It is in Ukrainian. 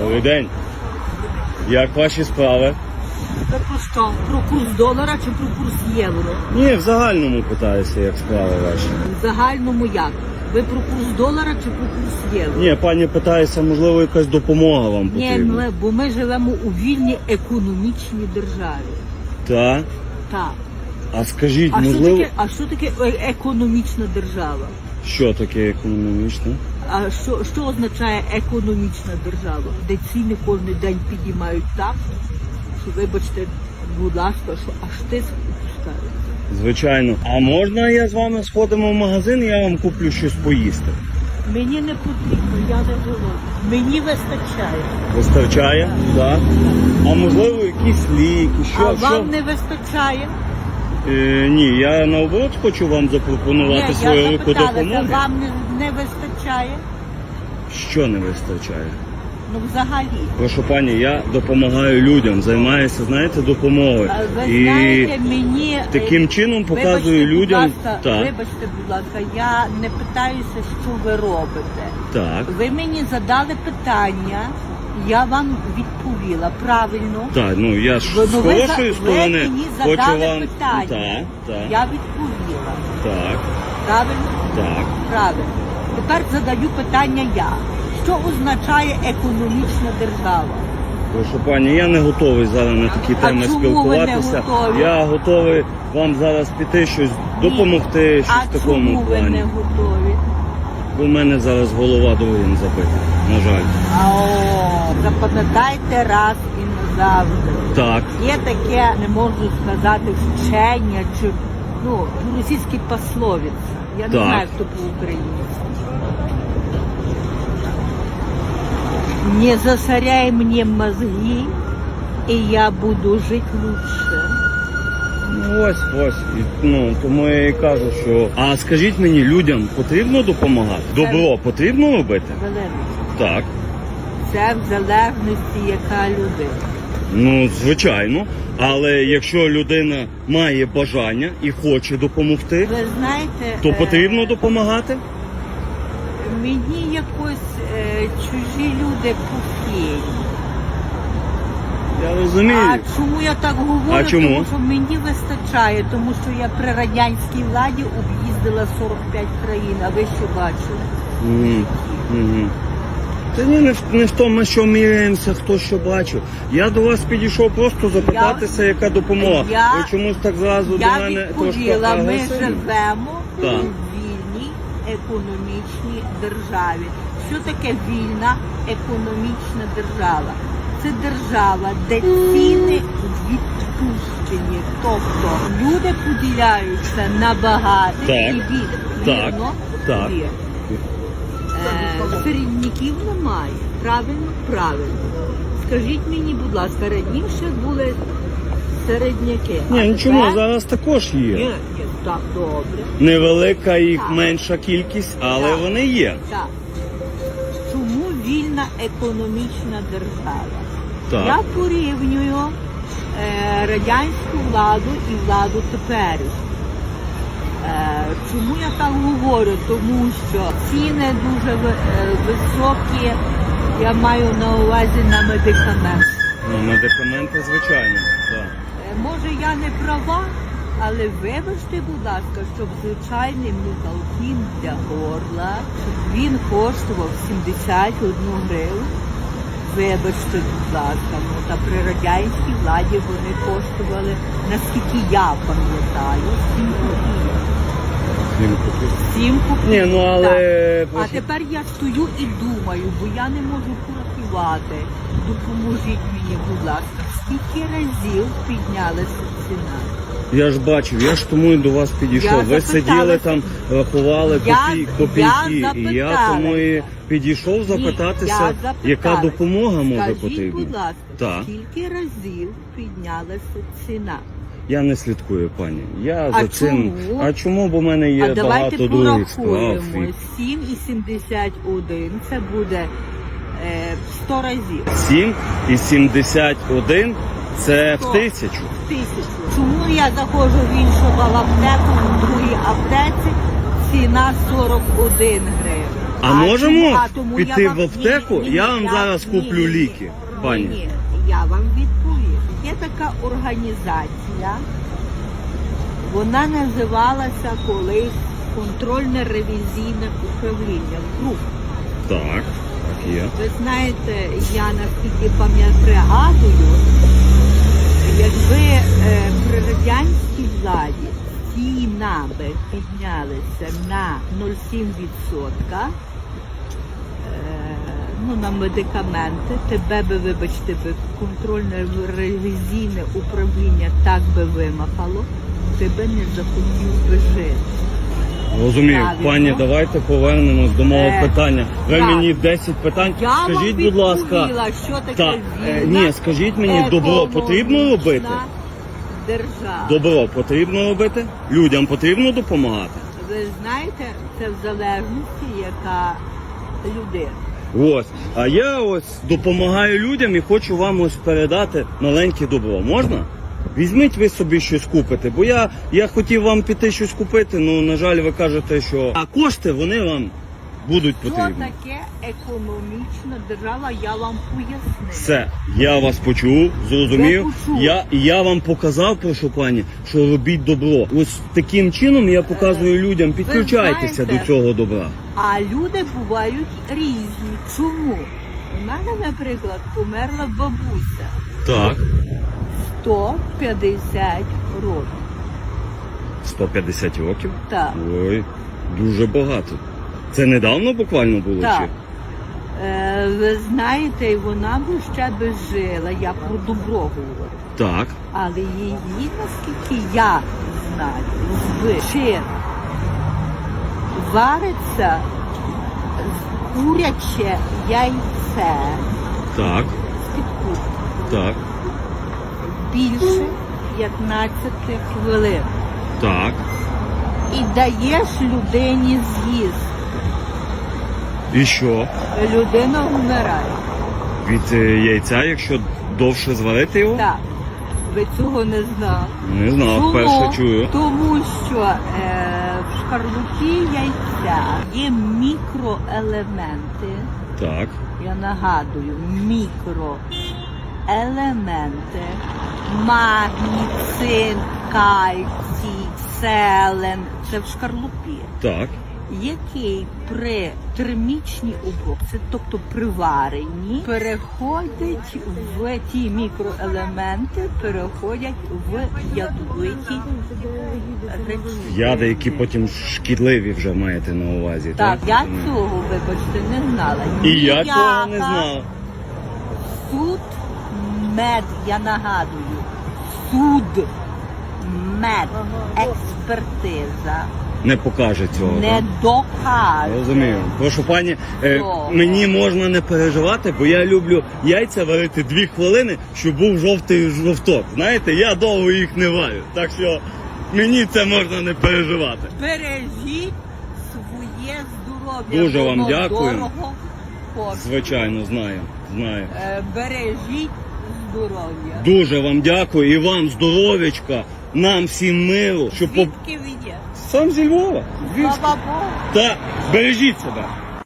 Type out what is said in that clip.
Добрий день. Як ваші справи? Це про що? Про курс долара чи про курс євро? Ні, в загальному питаюся, як справи ваші. В загальному як? Ви про курс долара чи про курс євро? Ні, пані питається, можливо, якась допомога вам Ні, потрібна. ми, бо ми живемо у вільній економічній державі. Так. Так. А скажіть, А що можливо, таке, а що таке е- економічна держава? що таке економічне? А що, що означає економічна держава? Де ціни кожен день підіймають так, що вибачте, будь ласка, що аж тиск пускають. Звичайно. А можна я з вами сходимо в магазин я вам куплю щось поїсти? Мені не потрібно, я не голодна. Мені вистачає. Вистачає? Так. А можливо, якісь ліки, що? а що? вам не вистачає? Е, ні, я наоборот хочу вам запропонувати Ні, свою я руку запиталася, вам не, не вистачає? Що не вистачає? Ну взагалі. Прошу пані, я допомагаю людям, займаюся, знаєте, допомогою. А Ви І знаєте, мені е, таким чином показую вибачте, людям. Будь ласка, Так. Вибачте, будь ласка, я не питаюся, що ви робите. Так, Ви мені задали питання, я вам відповіла правильно. так, ну я ж Ви, з ну, ви за- хорошої ви сторони мені хочу задали вам. питання. Так, так, Я відповіла. так, Правильно? так. Правильно. Тепер задаю питання я. Що означає економічна держава? Прошу пані, я не готовий зараз на такі А теми чому ви не спілкуватися. готові? Я готовий вам зараз піти щось допомогти, щось а в такому чому ви плані. не готові? У мене зараз голова другим забита, на жаль. А о, запам'ятайте раз і назавжди. Так, Є таке, не можу сказати, вчення чи ну, російські пословиці. Я не Так. знаю, хто по-українськи. Не засоряй мне мозги, і я буду жити лучше. Ну, ось, ось. І, Ну, тому я і кажу, що. А скажіть мені, людям потрібно допомагати? Добро потрібно робити? Залежність. Так. Це в залежності, яка людина. Ну, звичайно. Але якщо людина має бажання і хоче допомогти, Ви знаєте, то е, потрібно допомагати. Мені якось е, чужі люди похилі. Я розумію. А чому я так говорю? А чому? Тому що мені вистачає, тому що я при радянській владі об'їздила 45 країн, а ви що бачили? Мгм, мгм. Та ні, не в, не в тому, що міряємося, хто що бачив. Я до вас підійшов просто запитатися, яка допомога. Я- Ви чомусь так зразу я до мене трошки відповіла, ми агресивно. живемо Так. вільній економічній державі. Що таке вільна економічна держава? Це держава, де ціни відпущені. Тобто люди поділяються на багатих Так. і бідних. Так. Так. Е, середняків немає. Правильно? Правильно. Скажіть мені, будь ласка, раніше були середняки. Ні, нічого, тепер- зараз також є. Ні, ні, так, добре. Невелика їх Так. менша кількість, але Так. вони є. Так. Чому вільна економічна держава? Так. Я порівнюю е, радянську владу і владу теперішню. Е, чому я так говорю? Тому що ціни дуже ви- е, високі, я маю на увазі на медикаменти. Ну, медикаменти, звичайно. Так. Е, Може я не права, але вибачте, будь ласка, щоб звичайний муталкін для горла, він коштував 71 гривню. Вибачте, будь ласка, ну та при радянській владі вони коштували, наскільки я пам'ятаю, 7 копійок. Всім купив. 7 копійок. Ні, ну але Так. А тепер я стою і думаю, бо я не можу порахувати. Допоможіть мені, будь ласка, скільки разів піднялася ціна? Я ж бачив, я ж тому і до вас підійшов. Я Ви запиталася. сиділи там, рахували Я- копій, копійки, я і я запиталася. тому і підійшов запитатися, я запиталася. яка допомога може Скажіть, потрібна. будь ласка, Так. скільки разів піднялася ціна? Я не слідкую, пані. Я А за цим. чому? А чому? Бо в мене є а давайте багато других справ. порахуємо. і 7,71 це буде е, 100 разів. 7 і 71 це в тисячу. Тисячу. Чому я заходжу в іншу аптеку, в другій аптеці ціна 41 гривень? А можемо чому? А тому піти в аптеку? ні, ні, Я вам зараз ні, куплю ні, ні. ліки, пані. Ні, я вам відповім. Є така організація, вона називалася колись контрольне ревізійне управління. КРУП. Так, так є. Ви знаєте, я наскільки пам'ятаю, якби е, при радянській владі ціна би піднялися на 0,7%, е, ну, на медикаменти, тебе би, вибачте, би контрольне ревізійне управління так би вимахало, ти би не захотів би жити. Розумію, Правильно. пані, давайте повернемось до мого Е, питання. Ви так. мені 10 питань. Я скажіть, будь ласка, відповіла, що таке так, е, вільна, ні, скажіть мені, добро потрібно економічна робити? Держава. Добро потрібно робити? Людям потрібно допомагати? Ви знаєте, це в залежності, яка людина. Ось. А я ось допомагаю людям і хочу вам ось передати маленьке добро. Можна? Візьміть ви собі щось купите, бо я, я хотів вам піти щось купити, ну на жаль, ви кажете, що а кошти вони вам будуть Що потрібні. таке економічна держава, я вам поясню. Все, я вас почув, зрозумів. Я почув. Я, я вам показав, прошу пані, що робіть добро. Ось таким чином я показую людям, підключайтеся знаєте- до цього добра. А люди бувають різні. Чому? У мене, наприклад, померла бабуся Так. 150 років. 150 років? Так. Ой, дуже багато. Це недавно буквально було? Так. Е, ви знаєте, вона б ще би жила, я про добро говорю. Так. Але її, наскільки я знаю, звичайно, вариться куряче яйце Так. з-під Так. Більше 15 хвилин. Так. І даєш людині з'їсти. І що? Людина вмирає. Від е, яйця, якщо довше зварити його? Так. Ви цього не знали. Не знав, вперше чую. Тому що е, в шкарлупі яйця є мікроелементи. Так. Я нагадую, мікроелементи, магній, цинк, кальцій, селен. Це в шкарлупі, Так. який при термічній обробці, тобто при варенні, переходить в ті мікроелементи, переходять в ядовиті речовини. Яди, які потім шкідливі вже маєте на увазі. Так, Так, я цього, вибачте, не знала. І я цього не Ніяка знав. Суд мед, я нагадую, суд мед, експертиза Не покаже цього. не докаже. Розумію. Прошу пані, е, мені можна не переживати, бо я люблю яйця варити дві хвилини, щоб був жовтий жовток. Знаєте, я довго їх не варю. Так що мені це можна не переживати. Бережіть своє здоров'я. Дуже вам Воно дякую. Дорого коштує. Звичайно, знаю. Знаю. Е, Бережіть здоров'я. Дуже вам дякую і вам здоров'ячка, нам всім миру, щоб по... Звідки ви є? сам зі Львова. Звідси. Слава Богу. Та бережіть себе.